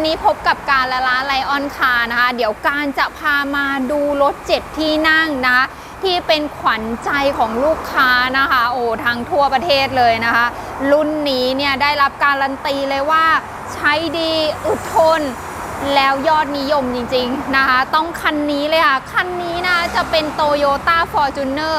วันนี้พบกับการละล้าไลออนคาร์นะคะ เดี๋ยวการจะพามาดูรถเจ็ดที่นั่งนะที่เป็นขวัญใจของลูกค้านะคะ โอ้ทั้งทั่วประเทศเลยนะคะ รุ่นนี้เนี่ยได้รับการันตีเลยว่า ใช้ดีอึดทน แล้วยอดนิยมจริงๆนะคะ ต้องคันนี้เลยค่ะ คันนี้นะจะเป็น Toyota Fortuner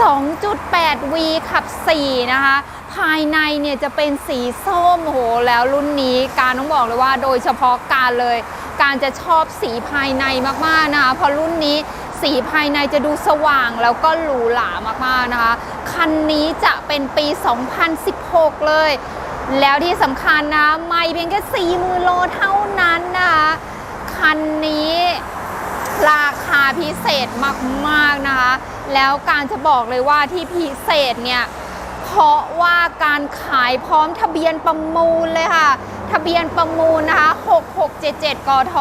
2.8V ขับ 4 นะคะ ภายในเนี่ยจะเป็นสีส้มโหแล้วรุ่นนี้การต้องบอกเลยว่าโดยเฉพาะการเลย การจะชอบสีภายในมากๆนะคะเพราะรุ่นนี้สีภายในจะดูสว่างแล้วก็หรูหรามากๆนะคะ คันนี้จะเป็นปี 2016 เลย แล้วที่สำคัญนะไม่เพียงแค่40,000โลเท่านั้นนะคะคันนี้ราคาพิเศษมากๆนะคะ แล้วการจะบอกเลยว่าที่พิเศษเนี่ย เพราะว่าการขายพร้อมทะเบียนประมูลเลยค่ะ ทะเบียนประมูลนะคะ 6677 กท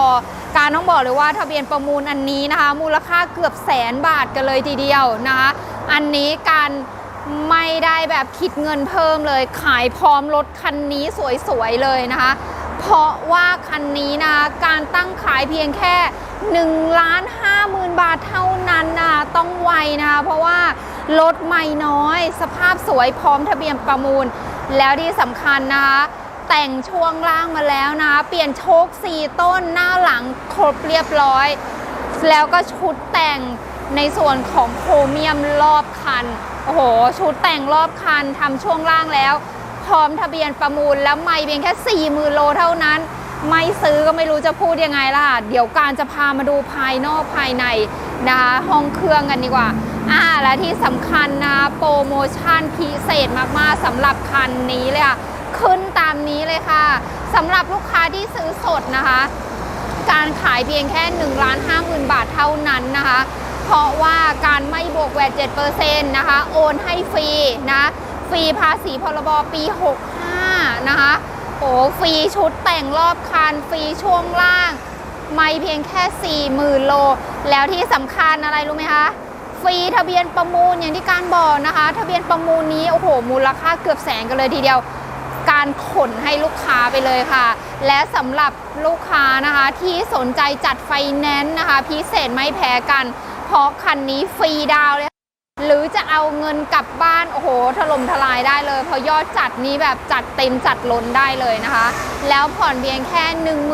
การต้องบอกเลยว่าทะเบียนประมูลอันนี้นะคะ มูลค่าเกือบแสนบาทกันเลยทีเดียวนะคะ อันนี้การไม่ได้แบบคิดเงินเพิ่มเลย ขายพร้อมรถคันนี้สวยๆเลยนะคะ เพราะว่าคันนี้นะการตั้งขายเพียงแค่1ล้าน5หมื่นบาทเท่านั้นนะต้องไวนะคะเพราะว่า รถไม่น้อย สภาพสวยพร้อมทะเบียนประมูล แล้วที่สำคัญนะคะแต่งช่วงล่างมาแล้วนะเปลี่ยนโชค 4 ต้นหน้าหลังครบเรียบร้อย แล้วก็ชุดแต่งในส่วนของโครเมียมรอบคัน โอ้โห ชุดแต่งรอบคันทำช่วงล่างแล้ว พร้อมทะเบียนประมูลแล้วไม่เพียงแค่ 4 0,000โลเท่านั้น ไม่ซื้อก็ไม่รู้จะพูดยังไงล่ะ เดี๋ยวการจะพามาดูภายนอกภายในนะคะห้องเครื่องกันดีกว่า อ่าและที่สำคัญนะโปรโมชั่นพิเศษมากๆสำหรับคันนี้เลยค่ะขึ้นตามนี้เลยค่ะสำหรับลูกค้าที่ซื้อสดนะคะ การขายเพียงแค่1ล้าน5 0,000บาทเท่านั้นนะคะ เพราะว่าการไม่บวกแวด7%นะคะโอนให้ฟรีนะฟรีภาษีพรบปี 65 นะคะโอ้ฟรีชุดแต่งรอบคันฟรีช่วงล่าง ไม่เพียงแค่ 40,000 โล แล้วที่สำคัญอะไรรู้ไหมคะ ฟรีทะเบียนประมูลอย่างที่การบอกนะคะ ทะเบียนประมูลนี้โอ้โหมูลค่าเกือบแสนกันเลยทีเดียว การขนให้ลูกค้าไปเลยค่ะ และสำหรับลูกค้านะคะที่สนใจจัดไฟแนนซ์นะคะ พิเศษไม่แพ้กัน เพราะคันนี้ฟรีดาวเลยหรือจะเอาเงินกลับบ้านโอ้โหถล่มทลายได้เลยเพราะยอดจัดนี้แบบจัดเต็มจัดล้นได้เลยนะคะ แล้วผ่อนเพียงแค่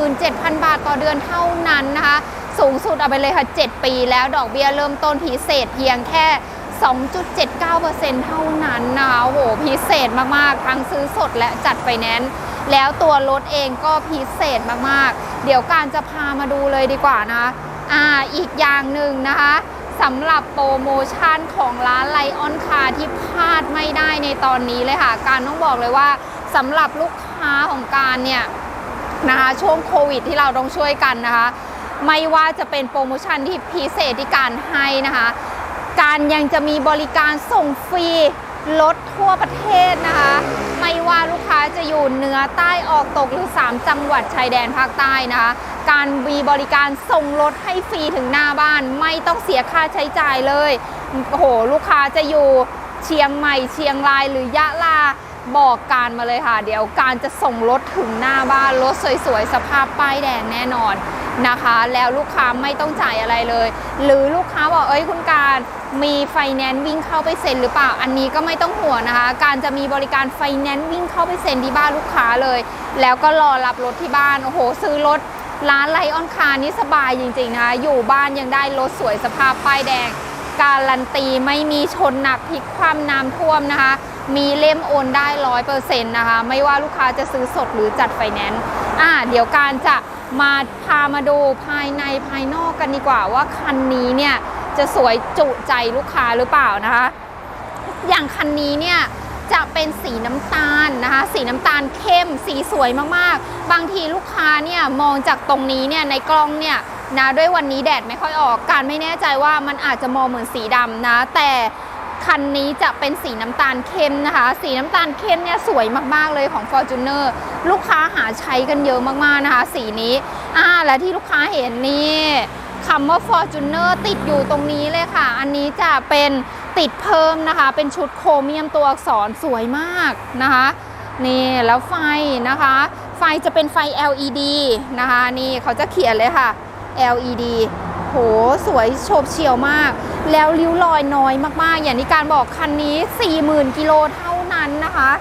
17,000 บาทต่อเดือนเท่านั้นนะคะ สูงสุดเอาไปเลยค่ะ 7 ปีแล้วดอกเบี้ยเริ่มต้นพิเศษเพียงแค่ 2.79%เท่านั้นนะคะโหพิเศษมาก ๆ ทั้งซื้อสดและจัดไฟแนนซ์แล้วตัวรถเองก็พิเศษมาก ๆ เดี๋ยวการจะพามาดูเลยดีกว่านะคะอ่าอีกอย่างหนึ่งนะคะสำหรับโปรโมชั่นของร้านไลออนคาที่พลาดไม่ได้ในตอนนี้เลยค่ะ การต้องบอกเลยว่าสำหรับลูกค้าของการเนี่ยนะคะช่วงโควิดที่เราต้องช่วยกันนะคะ ไม่ว่าจะเป็นโปรโมชั่นที่พิเศษที่การให้นะคะ การยังจะมีบริการส่งฟรีรถทั่วประเทศนะคะ ไม่ว่าลูกค้าจะอยู่เหนือใต้ออกตกหรือ 3 จังหวัดชายแดนภาคใต้นะคะ การมีบริการส่งรถให้ฟรีถึงหน้าบ้าน ไม่ต้องเสียค่าใช้จ่ายเลยโอ้โหลูกค้าจะอยู่เชียงใหม่เชียงรายหรือยะลาบอกการมาเลยค่ะ เดี๋ยวการจะส่งรถถึงหน้าบ้านรถสวยๆ สภาพป้ายแดงแน่นอน นะคะ แล้วลูกค้าไม่ต้องจ่ายอะไรเลย หรือลูกค้าบอกเอ้ยคุณการมีไฟแนนซ์วิ่งเข้าไปเซ็นหรือเปล่า อันนี้ก็ไม่ต้องห่วงนะคะ การจะมีบริการไฟแนนซ์วิ่งเข้าไปเซ็นที่บ้านลูกค้าเลย แล้วก็รอรับรถที่บ้าน โอ้โห ซื้อรถร้านไลออนคาร์นี่สบายจริงๆนะคะ อยู่บ้านยังได้รถสวยสภาพป้ายแดง การันตีไม่มีชนหนักพลิกคว่ำน้ำท่วมนะคะ มีเล่มโอนได้ร้อยเปอร์เซ็นต์นะคะ ไม่ว่าลูกค้าจะซื้อสดหรือจัดไฟแนนซ์ อ่า เดี๋ยวการจะ มาพามาดูภายในภายนอกกันดีกว่าว่าคันนี้เนี่ยจะสวยจุใจลูกค้าหรือเปล่านะคะ อย่างคันนี้เนี่ยจะเป็นสีน้ำตาลนะคะ สีน้ำตาลเข้ม สีสวยมากๆ บางทีลูกค้าเนี่ยมองจากตรงนี้เนี่ยในกล้องเนี่ยนะด้วยวันนี้แดดไม่ค่อยออก การไม่แน่ใจว่ามันอาจจะมองเหมือนสีดำนะ แต่ คันนี้จะเป็นสีน้ำตาลเข้มนะคะ สีน้ำตาลเข้มเนี่ยสวยมากๆเลยของ Fortuner ลูกค้าหาใช้กันเยอะมากๆนะคะ สีนี้อ่าและที่ลูกค้าเห็นนี่คำว่า Fortuner ติดอยู่ตรงนี้เลยค่ะ อันนี้จะเป็นติดเพิ่มนะคะ เป็นชุดโครเมียมตัวอักษรสวยมากนะคะนี่แล้วไฟนะคะ ไฟจะเป็นไฟ LED นะคะ นี่เขาจะเขียนเลยค่ะ LED โหสวยโฉบเฉี่ยวมาก แล้วริ้วรอยน้อยมากๆ อย่างที่การบอกคันนี้ 40,000กิโลเท่านั้นนะคะ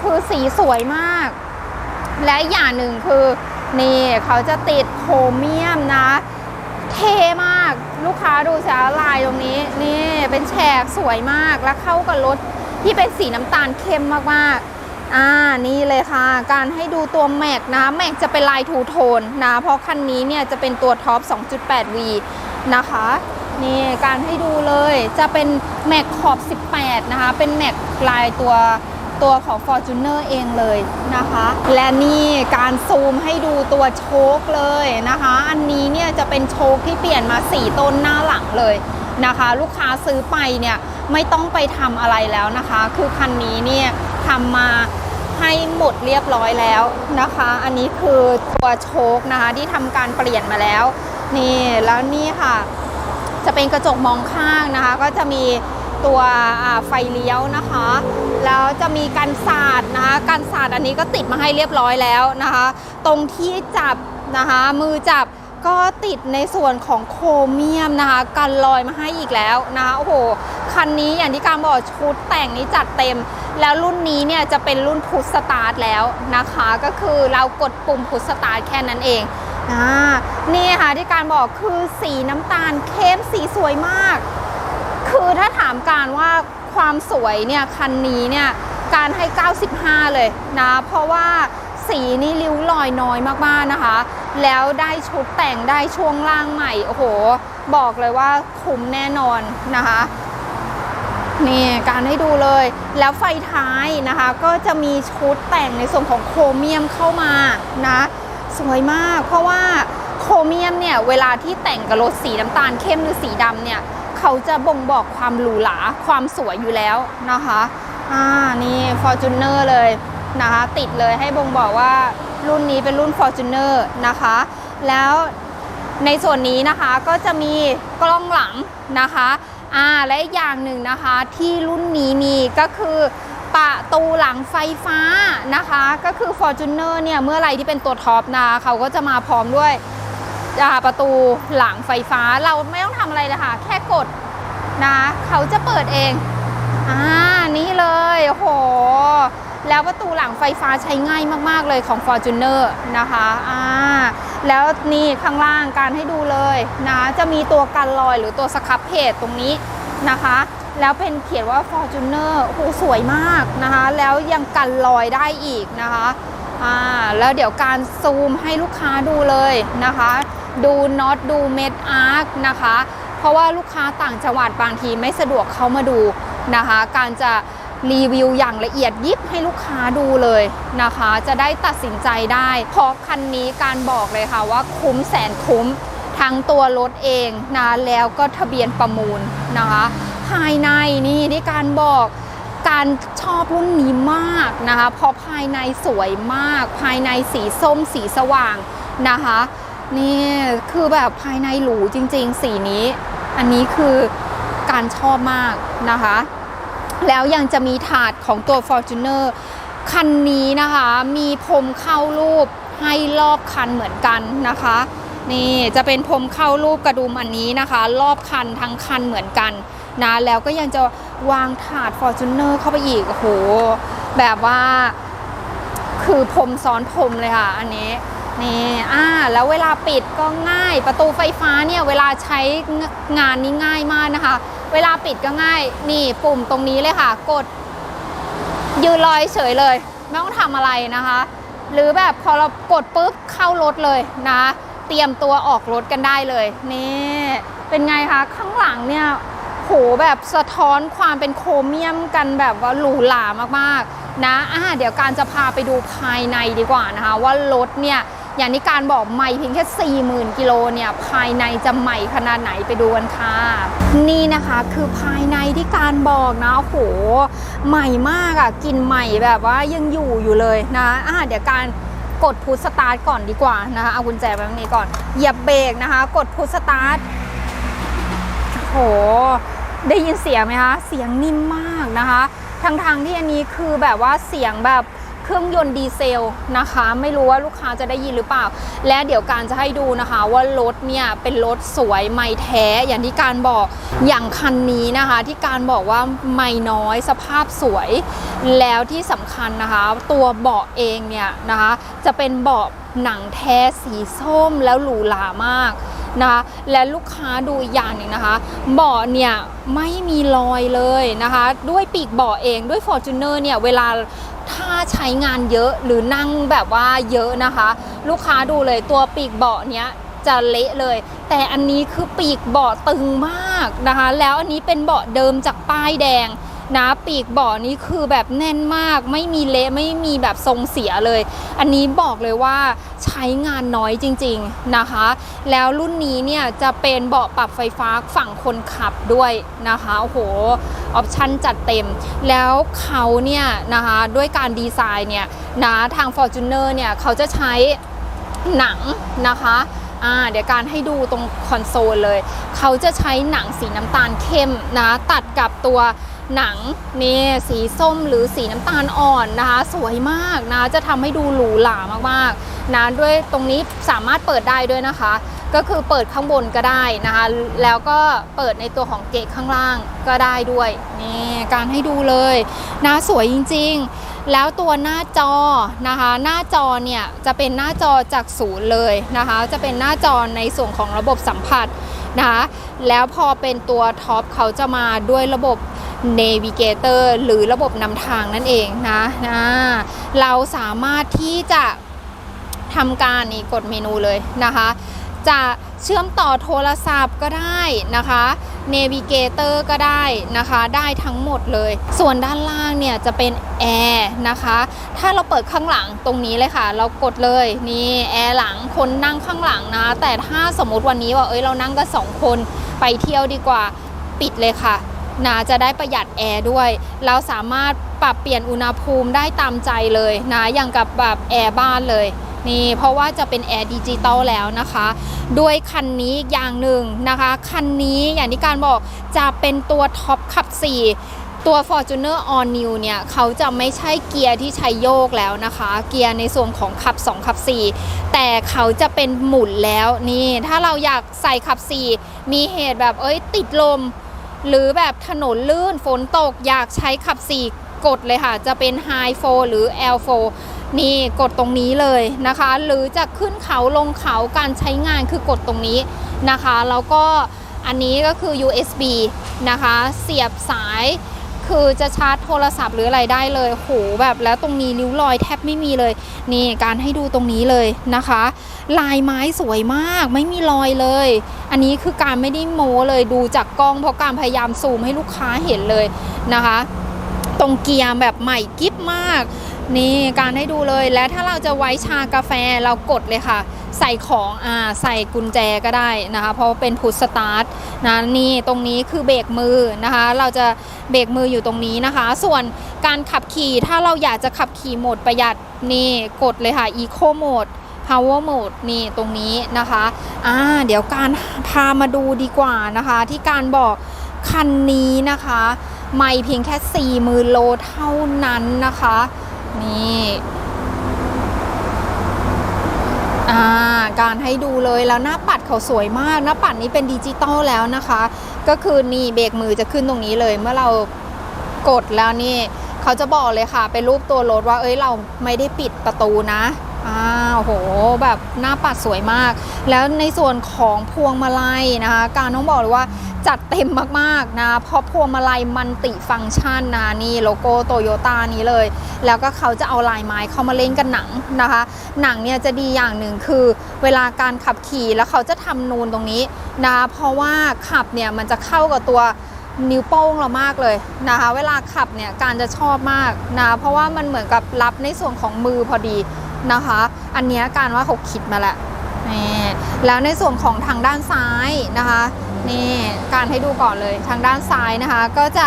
คือสีสวยมาก และอย่างหนึ่งคือนี่เขาจะติดโครเมียมนะ เท่มากลูกค้าดูสาลายตรงนี้ นี่เป็นแฉกสวยมากแล้วเข้ากับรถที่เป็นสีน้ำตาลเข้มมากๆ อ่านี่เลยค่ะ การให้ดูตัวแม็กนะแม็กจะเป็นลายทูโทนนะเพราะคันนี้เนี่ยจะเป็นตัวท็อป 2.8V นะคะนี่การให้ดูเลยจะเป็นแม็กขอบ 18 นะคะ เป็นแม็กลายตัวตัวของ Fortuner เองเลยนะคะ และนี่การซูมให้ดูตัวโชคเลยนะคะ อันนี้เนี่ยจะเป็นโชคที่เปลี่ยนมา 4 ต้นหน้าหลังเลยนะคะ ลูกค้าซื้อไปเนี่ยไม่ต้องไปทำอะไรแล้วนะคะ คือคันนี้เนี่ยทำมา ให้หมดเรียบร้อยแล้วนะคะ อันนี้คือตัวโชคนะคะที่ทำการเปลี่ยนมาแล้ว นี่แล้วนี่ค่ะ จะเป็นกระจกมองข้างนะคะ ก็จะมีตัวไฟเลี้ยวนะคะ แล้วจะมีกันสาดนะคะกันสาดอันนี้ก็ติดมาให้เรียบร้อยแล้วนะคะ ตรงที่จับนะคะมือจับ ก็ติดในส่วนของโครเมียมนะคะ กันรอยมาให้อีกแล้วนะคะโอ้โห คันนี้อย่างที่การบอกชุดแต่งนี้จัดเต็ม แล้วรุ่นนี้เนี่ยจะเป็นรุ่นพุชสตาร์ทแล้วนะคะ ก็คือเรากดปุ่มพุชสตาร์ทแค่นั้นเองอ่านี่ค่ะที่การบอกคือสีน้ำตาลเข้มสีสวยมาก คือถ้าถามการว่าความสวยเนี่ยคันนี้เนี่ยการให้ 95 เลยนะ เพราะว่า สีนี่ริ้วรอยน้อยมากๆนะคะ แล้วได้ชุดแต่งได้ช่วงล่างใหม่ โอ้โห บอกเลยว่าคุ้มแน่นอนนะคะนี่การให้ดูเลย แล้วไฟท้ายนะคะ ก็จะมีชุดแต่งในส่วนของโครเมียมเข้ามานะสวยมาก เพราะว่าโครเมียมเนี่ย เวลาที่แต่งกับรถสีน้ำตาลเข้มหรือสีดำเนี่ย เขาจะบ่งบอกความหรูหราความสวยอยู่แล้วนะคะอ่านี่ Fortuner เลย นะคะ ติดเลยให้บ่งบอกว่ารุ่นนี้เป็นรุ่น Fortuner นะคะ แล้วในส่วนนี้นะคะก็จะมีกล้องหลังนะคะอ่าและอีกอย่างหนึ่งนะคะที่รุ่นนี้มีก็คือประตูหลังไฟฟ้านะคะ ก็คือ Fortuner เนี่ยเมื่อไรที่เป็นตัวท็อปนะเขาก็จะมาพร้อมด้วยอ่าประตูหลังไฟฟ้าเราไม่ต้องทำอะไรเลยค่ะ แค่กดนะเขาจะเปิดเองอ่านี่เลยโอ้โห แล้วประตูหลังไฟฟ้าใช้ง่ายมากๆเลยของ Fortuner นะคะอ่าแล้วนี่ข้างล่างการให้ดูเลยนะจะมีตัวกันรอยหรือตัวสครับเพจตรงนี้นะคะ แล้วเป็นเขียนว่า Fortuner โอ้โหสวยมากนะคะ แล้วยังกันรอยได้อีกนะคะอ่าแล้วเดี๋ยวการซูมให้ลูกค้าดูเลยนะคะ ดูน็อตดูเม็ดอาร์คนะคะ เพราะว่าลูกค้าต่างจังหวัดบางทีไม่สะดวกเข้ามาดูนะคะ การจะ รีวิวอย่างละเอียดยิบให้ลูกค้าดูเลยนะคะ จะได้ตัดสินใจได้เพราะคันนี้การบอกเลยค่ะว่าคุ้มแสนคุ้มทั้งตัวรถเองนะแล้วก็ทะเบียนประมูลนะคะ ภายในนี่ที่การบอกการชอบรุ่นนี้มากนะคะเพราะภายในสวยมาก ภายในสีส้มสีสว่างนะคะนี่คือแบบภายในหรูจริง ๆ สีนี้ อันนี้คือการชอบมากนะคะ แล้วยังจะมีถาดของตัว Fortuner คันนี้นะคะมีพรมเข้ารูปให้รอบคันเหมือนกันนะคะ นี่จะเป็นพรมเข้ารูปกระดุมอันนี้นะคะ รอบคันทั้งคันเหมือนกันนะแล้วก็ยังจะวางถาด Fortuner เข้าไปอีกโอ้โหแบบว่าคือพรมซ้อนพรมเลยค่ะ อันนี้ นี่อ่าแล้วเวลาปิดก็ง่ายประตูไฟฟ้าเนี่ยเวลาใช้งานนี้ง่ายมากนะคะ เวลาปิดก็ง่าย นี่ปุ่มตรงนี้เลยค่ะ กด ยืนลอยเฉยเลย ไม่ต้องทำอะไรนะคะ หรือแบบพอเรากดปุ๊บเข้ารถเลยนะ เตรียมตัวออกรถกันได้เลยนี่เป็นไงคะข้างหลังเนี่ยโหแบบสะท้อนความเป็นโครเมียมกันแบบว่าหรูหรามากๆนะอ่าเดี๋ยวการจะพาไปดูภายในดีกว่านะคะ ว่ารถเนี่ย อย่างที่การบอกใหม่เพียงแค่ 40,000 กิโลเนี่ยภายในจะใหม่ขนาดไหนไปดูกันค่ะ นี่นะคะคือภายในที่การบอกนะโอ้โหใหม่มากอะ่ะกลินใหม่แบบว่ายังอยู่อยู่เลยนะอ่าเดี๋ยวการกดพุชสตาร์ทก่อนดีกว่านะคะเอากุญแจไว้ตรงนี้ก่อนเหยียบเบรกนะคะ กดพุชสตาร์ทโหได้ยินเสียงไหมคะเสียงนิ่มมากนะคะทั้งที่อันนี้คือแบบว่าเสียงแบบ เครื่องยนต์ดีเซลนะคะ ไม่รู้ว่าลูกค้าจะได้ยินหรือเปล่า และเดี๋ยวการจะให้ดูนะคะ ว่ารถเนี่ยเป็นรถสวยไม่แท้อย่างที่การบอกอย่างคันนี้นะคะ ที่การบอกว่าไม่น้อยสภาพสวย แล้วที่สำคัญนะคะ ตัวเบาะเองเนี่ยนะคะ จะเป็นเบาะหนังแท้สีส้มแล้วหรูหรามากนะคะและลูกค้าดูอีกอย่างหนึ่งนะคะเบาะเนี่ยไม่มีรอยเลยนะคะ ด้วยปีกเบาะเองด้วย Fortuner เนี่ยเวลา ถ้าใช้งานเยอะหรือนั่งแบบว่าเยอะนะคะ ลูกค้าดูเลยตัวปีกเบาะเนี้ยจะเละเลย แต่อันนี้คือปีกเบาะตึงมากนะคะ แล้วอันนี้เป็นเบาะเดิมจากป้ายแดง นะปีกเบาะนี้คือแบบแน่นมาก ไม่มีเละไม่มีแบบทรงเสียเลย อันนี้บอกเลยว่าใช้งานน้อยจริงๆนะคะ แล้วรุ่นนี้เนี่ยจะเป็นเบาะปรับไฟฟ้าฝั่งคนขับด้วยนะคะโอ้โหออปชั่นจัดเต็ม แล้วเขาเนี่ยนะคะด้วยการดีไซน์เนี่ยนะทาง Fortuner เนี่ยเขาจะใช้หนังนะคะ่าเดี๋ยวการให้ดูตรงคอนโซลเลย เขาจะใช้หนังสีน้ำตาลเข้มนะ ตัดกับตัว หนังนี่สีส้มหรือสีน้ำตาลอ่อนนะคะ สวยมากนะจะทำให้ดูหรูหรามากๆนะด้วยตรงนี้สามารถเปิดได้ด้วยนะคะ ก็คือเปิดข้างบนก็ได้นะคะ แล้วก็เปิดในตัวของเกะข้างล่างก็ได้ด้วยนี่การให้ดูเลยนะสวยจริง ๆ แล้วตัวหน้าจอนะคะ หน้าจอเนี่ยจะเป็นหน้าจอจากศูนย์เลยนะคะ จะเป็นหน้าจอในส่วนของระบบสัมผัสนะคะ แล้วพอเป็นตัวท็อปเขาจะมาด้วยระบบ Navigator หรือระบบนำทางนั่นเองนะนะเราสามารถที่จะทำการนี่กดเมนูเลยนะคะ จะเชื่อมต่อโทรศัพท์ก็ได้นะคะ Navigator ก็ได้นะคะ ได้ทั้งหมดเลย ส่วนด้านล่างเนี่ยจะเป็นแอร์นะคะ ถ้าเราเปิดข้างหลังตรงนี้เลยค่ะ เรากดเลยนี่แอร์หลังคนนั่งข้างหลังนะ แต่ถ้าสมมติวันนี้ว่าเอ้ยเรานั่งกันสองคนไปเที่ยวดีกว่าปิดเลยค่ะนะจะได้ประหยัดแอร์ด้วย เราสามารถปรับเปลี่ยนอุณหภูมิได้ตามใจเลยนะอย่างกับแบบแอร์บ้านเลย นี่เพราะว่าจะเป็นแอร์ดิจิตอลแล้วนะคะด้วยคันนี้อย่างหนึ่งนะคะ คันนี้อย่างที่การบอกจะเป็นตัวท็อปขับ 4 ตัว Fortuner All New เนี่ย เขาจะไม่ใช่เกียร์ที่ใช้โยกแล้วนะคะ เกียร์ในส่วนของขับ 2 ขับ 4 แต่เขาจะเป็นหมุนแล้วนี่ ถ้าเราอยากใส่ขับ 4 มีเหตุแบบเอ้ยติดลม หรือแบบถนนลื่นฝนตกอยากใช้ขับ 4 กดเลยค่ะ จะเป็น High 4 หรือ L 4 นี่กดตรงนี้เลยนะคะ หรือจะขึ้นเขาลงเขาการใช้งานคือกดตรงนี้นะคะ แล้วก็อันนี้ก็คือ USB นะคะ เสียบสายคือจะชาร์จโทรศัพท์หรืออะไรได้เลยโหแบบแล้วตรงนี้ริ้วรอยแทบไม่มีเลย นี่การให้ดูตรงนี้เลยนะคะ ลายไม้สวยมากไม่มีรอยเลย อันนี้คือการไม่ได้โม้เลยดูจากกล้องเพราะการพยายามซูมให้ลูกค้าเห็นเลยนะคะ ตรงเกียร์แบบใหม่กิ๊บมาก นี่การให้ดูเลยและถ้าเราจะไว้ชากาแฟเรากดเลยค่ะ ใส่ของอ่าใส่กุญแจก็ได้นะคะ เพราะเป็นพุทสตาร์ทนะนี่ตรงนี้คือเบรกมือนะคะ เราจะเบรกมืออยู่ตรงนี้นะคะ ส่วนการขับขี่ถ้าเราอยากจะขับขี่โหมดประหยัดนี่กดเลยค่ะ Eco Mode Power Mode นี่ตรงนี้นะคะอ่าเดี๋ยวการพามาดูดีกว่านะคะ ที่การบอกคันนี้นะคะ ไม่เพียงแค่ 4 0,000โลเท่านั้นนะคะ นี่การให้ดูเลยแล้วหน้าปัดเขาสวยมาก หน้าปัดนี้เป็นดิจิตอลแล้วนะคะ ก็คือนี่เบรกมือจะขึ้นตรงนี้เลย เมื่อเรากดแล้วนี่ เขาจะบอกเลยค่ะ เป็นรูปตัวรถว่าเอ้ยเราไม่ได้ปิดประตูนะ อ้าโหแบบหน้าปัดสวยมาก แล้วในส่วนของพวงมาลัยนะคะ การต้องบอกเลยว่าจัดเต็มมากๆนะเพราะพวงมาลัยมันติฟังก์ชันนะนี่โลโก้โตโยต้านี้เลย แล้วก็เขาจะเอาลายไม้เข้ามาเล่นกับหนังนะคะ หนังเนี่ยจะดีอย่างหนึ่งคือ เวลาการขับขี่แล้วเขาจะทำนูนตรงนี้นะเพราะว่าขับเนี่ยมันจะเข้ากับตัวนิ้วโป้งเรามากเลยนะคะ เวลาขับเนี่ยการจะชอบมากนะเพราะว่ามันเหมือนกับรับในส่วนของมือพอดี นะคะ อันเนี้ยการว่าเขาคิดมาแล้วนี่แล้วในส่วนของทางด้านซ้ายนะคะนี่การให้ดูก่อนเลยทางด้านซ้ายนะคะ ก็จะ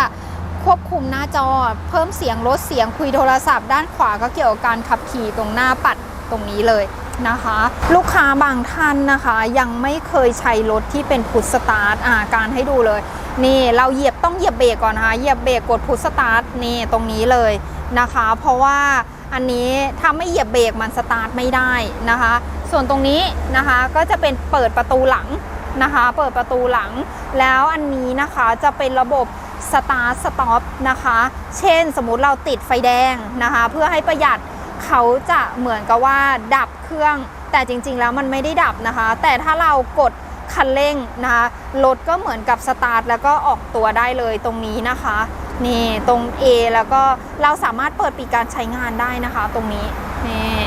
ควบคุมหน้าจอเพิ่มเสียงลดเสียงคุยโทรศัพท์ ด้านขวาก็เกี่ยวกับการขับขี่ตรงหน้าปัดตรงนี้เลยนะคะ ลูกค้าบางท่านนะคะ ยังไม่เคยใช้รถที่เป็นพุทสตาร์ทอ่าการให้ดูเลย นี่เราเหยียบต้องเหยียบเบรกก่อนนะคะเหยียบเบรกกดพุทสตาร์ทนี่ตรงนี้เลยนะคะ เพราะว่า อันนี้ถ้าไม่เหยียบเบรกมันสตาร์ทไม่ได้นะคะ ส่วนตรงนี้นะคะก็จะเป็นเปิดประตูหลังนะคะ เปิดประตูหลัง แล้วอันนี้นะคะจะเป็นระบบสตาร์ทสต็อปนะคะ เช่นสมมุติเราติดไฟแดงนะคะ เพื่อให้ประหยัดเขาจะเหมือนกับว่าดับเครื่อง แต่จริง ๆ แล้วมันไม่ได้ดับนะคะ แต่ถ้าเรากดคันเร่งนะคะรถก็เหมือนกับสตาร์ทแล้วก็ออกตัวได้เลยตรงนี้นะคะ นี่ตรง A แล้วก็เราสามารถเปิดปีกการใช้งานได้นะคะ ตรงนี้นี่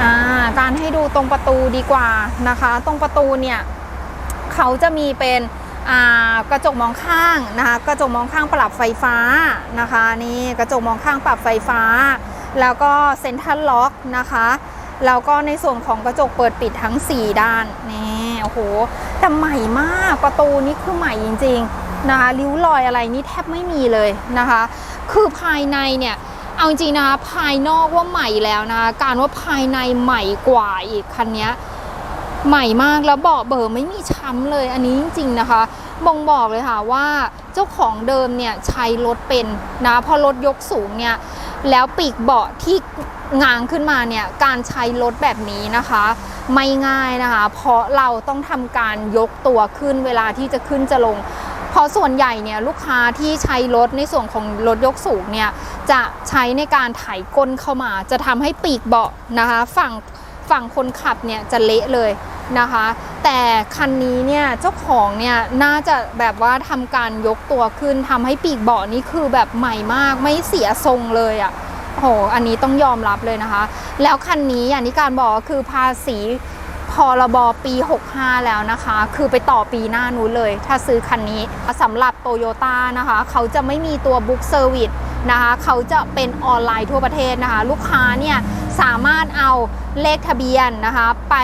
อ่าการให้ดูตรงประตูดีกว่านะคะ ตรงประตูเนี่ยเขาจะมีเป็นกระจกมองข้างนะคะกระจกมองข้างปรับไฟฟ้านะคะนี่กระจกมองข้างปรับไฟฟ้า แล้วก็เซ็นทรัลล็อกนะคะแล้วก็ในส่วนของกระจกเปิดปิดทั้ง 4 ด้านนี่โอ้โหแต่ใหม่มากประตูนี่คือใหม่จริง ๆ นะคะริ้วรอยอะไรนี่แทบไม่มีเลยนะคะ คือภายในเนี่ยเอาจริงนะคะภายนอกว่าใหม่แล้วนะคะการว่าภายในใหม่กว่าอีกคันนี้ใหม่มากแล้วเบาะเบอร์ไม่มีช้ำเลยอันนี้จริงๆนะคะบ่งบอกเลยค่ะว่าเจ้าของเดิมเนี่ยใช้รถเป็นนะพอรถยกสูงเนี่ยแล้วปีกเบาะที่งางขึ้นมาเนี่ยการใช้รถแบบนี้นะคะ ไม่ง่ายนะคะ เพราะเราต้องทำการยกตัวขึ้นเวลาที่จะขึ้นจะลง เพราะส่วนใหญ่เนี่ยลูกค้าที่ใช้รถในส่วนของรถยกสูงเนี่ยจะใช้ในการไถก้นเข้ามา จะทำให้ปีกเบาะนะคะฝั่งฝั่งคนขับเนี่ยจะเละเลยนะคะ แต่คันนี้เนี่ยเจ้าของเนี่ยน่าจะแบบว่าทำการยกตัวขึ้นทำให้ปีกเบาะนี่คือแบบใหม่มากไม่เสียทรงเลยอะ่ะโหอันนี้ต้องยอมรับเลยนะคะ แล้วคันนี้อย่างที่การบอกก็คือภาษี พรบปี 65 แล้วนะคะ คือไปต่อปีหน้านู้นเลย ถ้าซื้อคันนี้สำหรับโตโยต้านะคะ เขาจะไม่มีตัวบุ๊กเซอร์วิสนะคะ เขาจะเป็นออนไลน์ทั่วประเทศนะคะ ลูกค้าเนี่ยสามารถเอาเลขทะเบียนนะคะ ไป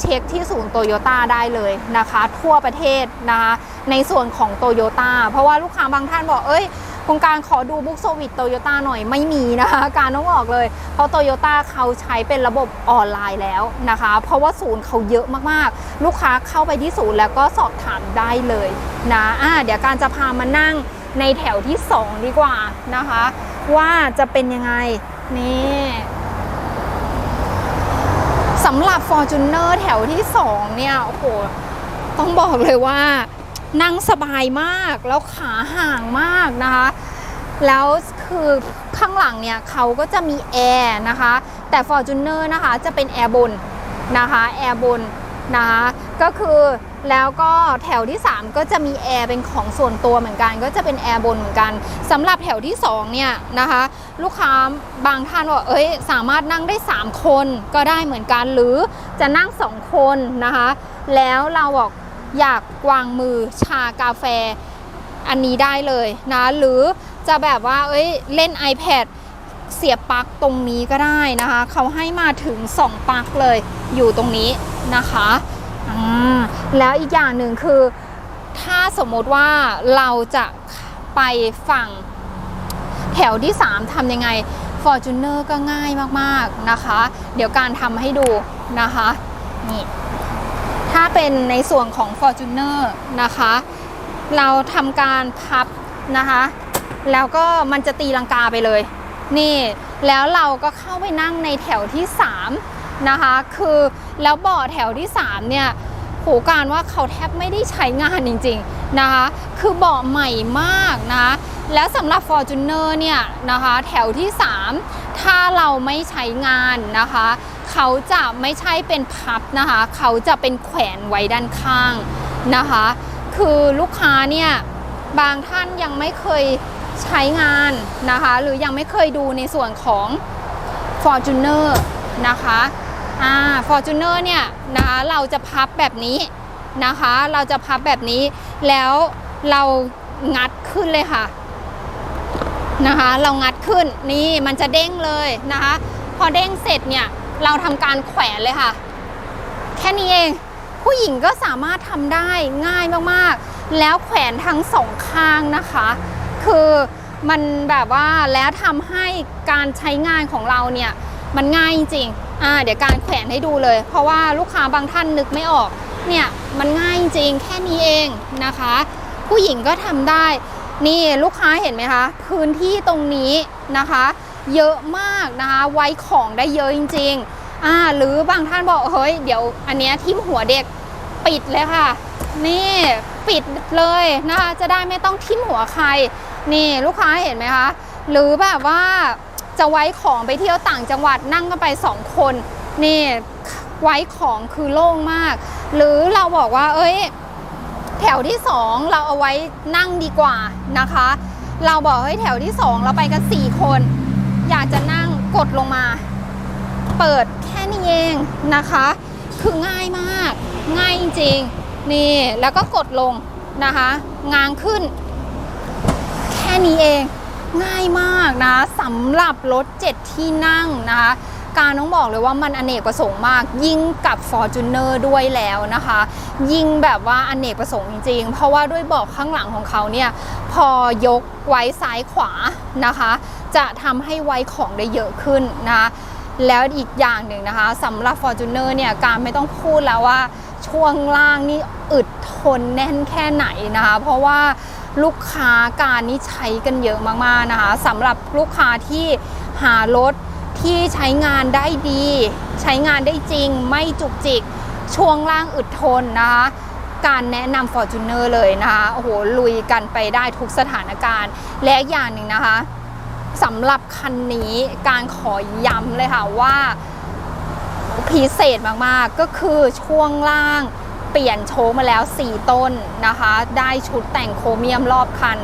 เช็คที่ศูนย์โตโยต้าได้เลยนะคะ ทั่วประเทศนะคะ ในส่วนของโตโยต้าเพราะว่าลูกค้าบางท่านบอกเอ้ย ครงการขอดูบุ๊กโซวิตโตโยต้าหน่อยไม่มีนะคะ การต้องบอกเลย เพราะโตโยต้าเขาใช้เป็นระบบออนไลน์แล้วนะคะ เพราะว่าศูนย์เขาเยอะมากๆ ลูกค้าเข้าไปที่ศูนย์แล้วก็สอบถามได้เลยนะอ่าเดี๋ยวการจะพามานั่งในแถวที่ 2 ดีกว่านะคะ ว่าจะเป็นยังไง นี่สำหรับ Fortuner แถวที่ 2 เนี่ยโอ้โหต้องบอกเลยว่า นั่งสบายมากแล้วขาห่างมากนะคะ แล้วคือข้างหลังเนี่ยเขาก็จะมีแอร์นะคะ แต่ Fortuner นะคะจะเป็นแอร์บนนะคะแอร์บนนะคะก็คือแล้วก็แถวที่ 3 ก็จะมีแอร์เป็นของส่วนตัวเหมือนกัน ก็จะเป็นแอร์บนเหมือนกันสำหรับแถวที่ 2 เนี่ยนะคะ ลูกค้าบางท่านว่าเอ้ยสามารถนั่งได้ 3 คนก็ได้เหมือนกัน หรือจะนั่ง 2 คนนะคะ แล้วเราบอก อยากวางมือชากาแฟอันนี้ได้เลยนะ หรือจะแบบว่าเอ้ยเล่น iPad เสียบปลั๊กตรงนี้ก็ได้นะคะ เขาให้มาถึง 2ปลั๊กเลยอยู่ตรงนี้นะคะแล้วอีกอย่างหนึ่งคือ ถ้าสมมติว่าเราจะไปฝั่งแถวที่ 3ทำยังไง Fortuner ก็ง่ายมาก ๆ นะคะ เดี๋ยวการทำให้ดูนะคะ นี่ ถ้าเป็นในส่วนของ Fortuner นะคะ เราทำการพับนะคะ แล้วก็มันจะตีลังกาไปเลย นี่แล้วเราก็เข้าไปนั่งในแถวที่ 3 นะคะ คือแล้วเบาะแถวที่ 3 เนี่ยโหการว่าเขาแทบไม่ได้ใช้งานจริงๆนะคะ คือเบาะใหม่มากนะแล้วสำหรับ Fortuner เนี่ยนะคะ แถวที่ 3 ถ้าเราไม่ใช้งานนะคะ เขาจะไม่ใช่เป็นพับนะคะ เขาจะเป็นแขวนไว้ด้านข้างนะคะ คือลูกค้าเนี่ยบางท่านยังไม่เคยใช้งานนะคะ หรือยังไม่เคยดูในส่วนของ Fortuner นะคะอ่า Fortuner เนี่ยนะคะเราจะพับแบบนี้นะคะ เราจะพับแบบนี้แล้วเรางัดขึ้นเลยค่ะนะคะ เรางัดขึ้นนี่มันจะเด้งเลยนะคะ พอเด้งเสร็จเนี่ย เราทำการแขวนเลยค่ะ แค่นี้เอง ผู้หญิงก็สามารถทำได้ง่ายมากๆ แล้วแขวนทั้งสองข้างนะคะ คือมันแบบว่าแล้วทำให้การใช้งานของเราเนี่ยมันง่ายจริงๆอ่าเดี๋ยวการแขวนให้ดูเลย เพราะว่าลูกค้าบางท่านนึกไม่ออก เนี่ยมันง่ายจริงแค่นี้เองนะคะ ผู้หญิงก็ทำได้ นี่ลูกค้าเห็นไหมคะ พื้นที่ตรงนี้นะคะ เยอะมากนะคะ ไว้ของได้เยอะจริงๆอ่าหรือบางท่านบอกเฮ้ยเดี๋ยวอันเนี้ยทิมหัวเด็กปิดเลยค่ะ นี่ปิดเลยนะคะจะได้ไม่ต้องทิมหัวใคร นี่ลูกค้าเห็นไหมคะ หรือแบบว่าจะไว้ของไปเที่ยวต่างจังหวัดนั่งกันไปสองคน นี่ไว้ของคือโล่งมาก หรือเราบอกว่า เอ้ย แถวที่สองเราเอาไว้นั่งดีกว่านะคะ เราบอกเฮ้ยแถวที่สองเราไปกันสี่คน อยากจะนั่งกดลงมา เปิดแค่นี้เองนะคะ คือง่ายมาก ง่ายจริงๆนี่แล้วก็กดลงนะคะ งางขึ้น แค่นี้เองง่ายมากนะสำหรับรถ 7 ที่นั่งนะคะการต้องบอกเลยว่ามันอเนกประสงค์มาก ยิ่งกับ f o r t u n e r ด้วยแล้วนะคะ ยิ่งแบบว่าอเนกประสงค์จริงๆ เพราะว่าด้วยเบอกข้างหลังของเขาเนี่ย พอยกไว้ซ้ายขวานะคะ จะทำให้ไว้ของได้เยอะขึ้นนะคะแล้วอีกอย่างหนึ่งนะคะสำหรับ f o r t u n e r เนี่ยการไม่ต้องพูดแล้วว่าช่วงล่างนี่อึดทนแน่นแค่ไหนนะคะ เพราะว่าลูกค้าการนี่ใช้กันเยอะมากๆนะคะสำหรับลูกค้าที่หารถที่ใช้งานได้ดี ใช้งานได้จริงไม่จุกจิก ช่วงล่างอึดทนนะคะการแนะนำ Fortuner เลยนะคะโอ้โหลุยกันไปได้ทุกสถานการณ์ และอย่างหนึ่งนะคะ สำหรับคันนี้การขอย้ำเลยค่ะว่าพิเศษมากๆก็คือช่วงล่างเปลี่ยนโชว์มาแล้ว 4 ต้นนะคะ ได้ชุดแต่งโครเมียมรอบคัน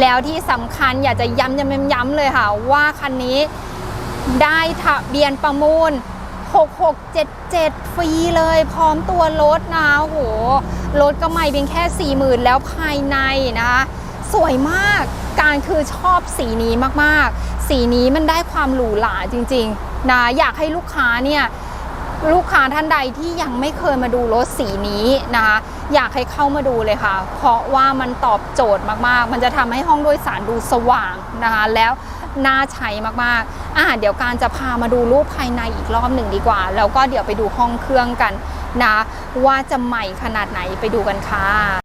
แล้วที่สำคัญอยากจะย้ำย้ำย้ำเลยค่ะ ว่าคันนี้ได้ทะเบียนประมูล 6677 ฟรีเลยพร้อมตัวรถนะโอ้โหรถก็ไม่เพียงแค่ 40,000 แล้วภายในนะคะ สวยมาก การคือชอบสีนี้มากๆ สีนี้มันได้ความหรูหราจริงๆนะอยากให้ลูกค้าเนี่ยลูกค้าท่านใดที่ยังไม่เคยมาดูรถสีนี้นะคะอยากให้เข้ามาดูเลยค่ะ เพราะว่ามันตอบโจทย์มากๆ มันจะทำให้ห้องโดยสารดูสว่างนะคะแล้วน่าใช้มากๆอะเดี๋ยวการจะพามาดูรูปภายในอีกรอบหนึ่งดีกว่า แล้วก็เดี๋ยวไปดูห้องเครื่องกันนะว่าจะใหม่ขนาดไหนไปดูกันค่ะ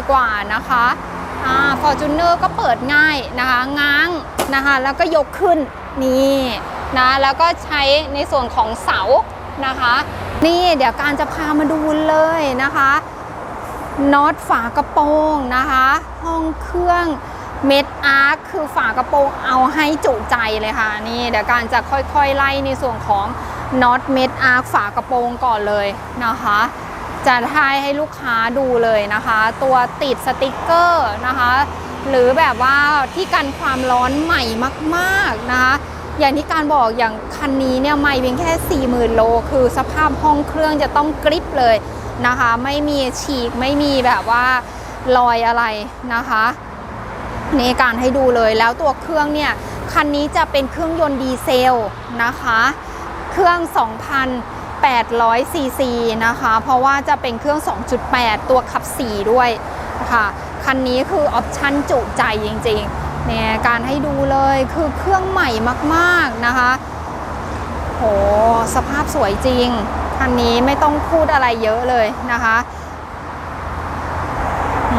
ดีกว่านะคะอ่าฟอร์จูเนอร์ก็เปิดง่ายนะคะ ง้างนะคะ แล้วก็ยกขึ้นนี่นะแล้วก็ใช้ในส่วนของเสานะคะ นี่เดี๋ยวการจะพามาดูเลยนะคะน็อตฝากระโปรงนะคะ ห้องเครื่องเม็ดอาร์คคือฝากระโปรงเอาให้จุใจเลยค่ะนี่เดี๋ยวการจะค่อยๆไล่ในส่วนของน็อตเม็ดอาร์คฝากระโปรงก่อนเลยนะคะ จะทายให้ลูกค้าดูเลยนะคะ ตัวติดสติกเกอร์นะคะ หรือแบบว่าที่กันความร้อนใหม่มากๆนะคะ อย่างที่การบอกอย่างคันนี้เนี่ยไม่เพียงแค่ 40,000 โล คือสภาพห้องเครื่องจะต้องกริปเลยนะคะ ไม่มีฉีกไม่มีแบบว่ารอยอะไรนะคะในการให้ดูเลยแล้วตัวเครื่องเนี่ยคันนี้จะเป็นเครื่องยนต์ดีเซลนะคะ เครื่อง 800ซีซีนะคะ เพราะว่าจะเป็นเครื่อง 2.8 ตัวขับ 4 ด้วยค่ะ คันนี้คือออปชั่นจุใจจริงๆ เนี่ย การให้ดูเลยคือเครื่องใหม่มากๆนะคะ โห สภาพสวยจริง คันนี้ไม่ต้องพูดอะไรเยอะเลยนะคะ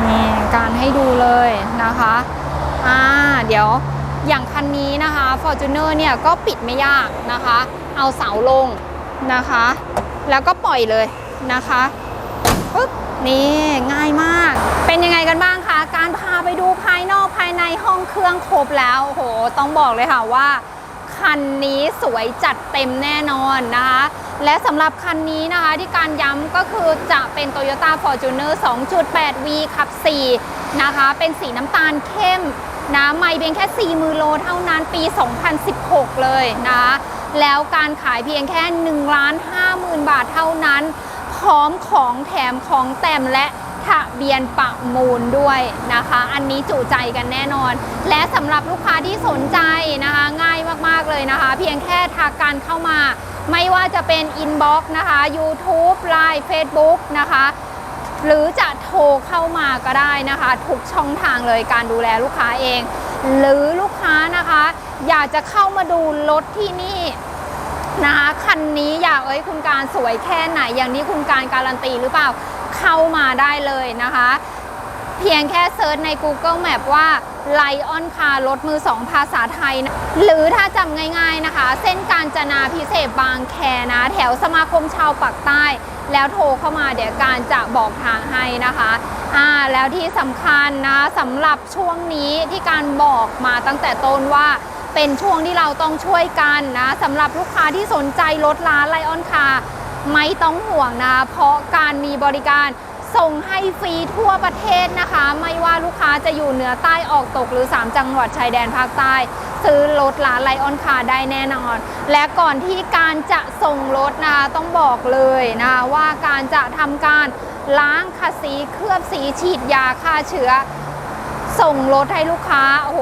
นี่การให้ดูเลยนะคะอ่าเดี๋ยวอย่างคันนี้นะคะ Fortuner เนี่ยก็ปิดไม่ยากนะคะ เอาเสาลง นะคะ แล้วก็ปล่อยเลยนะคะปึ๊บนี่ง่ายมาก เป็นยังไงกันบ้างคะ การพาไปดูภายนอกภายในห้องเครื่องครบแล้วโอ้โหต้องบอกเลยค่ะว่า คันนี้สวยจัดเต็มแน่นอนนะคะ และสำหรับคันนี้นะคะที่การย้ำก็คือจะเป็น Toyota Fortuner 2.8V ขับ 4 นะคะ เป็นสีน้ำตาลเข้มนะไม่เพียงแค่ 4 มือโลเท่านั้นปี 2016 เลยนะคะ แล้วการขายเพียงแค่1ล้าน5หมื่นบาทเท่านั้น พร้อมของแถมของแต้มและทะเบียนประมูลด้วยนะคะ อันนี้จุใจกันแน่นอน และสำหรับลูกค้าที่สนใจนะคะ ง่ายมากๆเลยนะคะ เพียงแค่ทักการเข้ามา ไม่ว่าจะเป็นอินบ็อกซ์นะคะ YouTube Line Facebook นะคะหรือจะโทรเข้ามาก็ได้นะคะ ทุกช่องทางเลยการดูแลลูกค้าเอง หรือลูกค้านะคะ อยากจะเข้ามาดูรถที่นี่นะคะคันนี้อยากเอ้ยคุณการสวยแค่ไหน อย่างนี้คุณการการันตีหรือเปล่าเข้ามาได้เลยนะคะ เพียงแค่เซิร์ชใน Google Map ว่า Lion Car รถมือ2ภาษาไทยนะหรือถ้าจำง่ายๆนะคะ เส้นการจนาพิเศษบางแคนะ แถวสมาคมชาวปากใต้ แล้วโทรเข้ามาเดี๋ยวการจะบอกทางให้นะคะอ่าแล้วที่สำคัญนะสำหรับช่วงนี้ที่การบอกมาตั้งแต่ต้นว่า เป็นช่วงที่เราต้องช่วยกันนะสำหรับลูกค้าที่สนใจรถร้านไลออนคาไม่ต้องห่วงนะ เพราะการมีบริการส่งให้ฟรีทั่วประเทศนะคะ ไม่ว่าลูกค้าจะอยู่เหนือใต้ออกตกหรือ 3 จังหวัดชายแดนภาคใต้ ซื้อรถร้านไลออนคาได้แน่นอน และก่อนที่การจะส่งรถนะต้องบอกเลยนะว่าการจะทำการล้างขัดสีเคลือบสีฉีดยาฆ่าเชื้อ ส่งรถให้ลูกค้า โอ้โห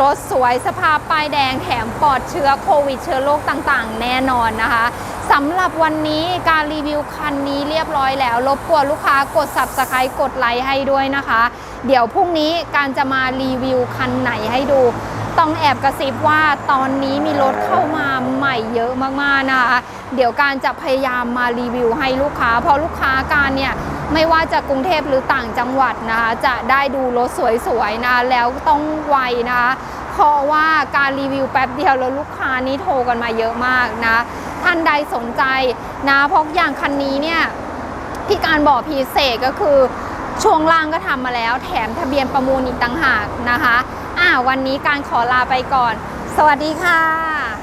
รถสวยสภาพป้ายแดงแถมปลอดเชื้อโควิดเชื้อโรคต่างๆ แน่นอนนะคะสำหรับวันนี้การรีวิวคันนี้เรียบร้อยแล้วรบกวนลูกค้ากด subscribe กดไลค์ให้ด้วยนะคะ เดี๋ยวพรุ่งนี้การจะมารีวิวคันไหนให้ดู ต้องแอบกระซิบว่าตอนนี้มีรถเข้ามาใหม่เยอะมากๆนะคะ เดี๋ยวการจะพยายามมารีวิวให้ลูกค้า เพราะลูกค้าการเนี่ย ไม่ว่าจะกรุงเทพหรือต่างจังหวัดนะคะจะได้ดูรถสวยๆนะแล้วต้องไวนะคะเพราะว่าการรีวิวแป๊บเดียวแล้วลูกค้านี้โทรกันมาเยอะมากนะท่านใดสนใจนะเพราะอย่างคันนี้เนี่ยที่การบอกพิเศษก็คือช่วงล่างก็ทำมาแล้ว แถมทะเบียนประมูลอีกต่างหากนะคะอ่าวันนี้การขอลาไปก่อน สวัสดีค่ะ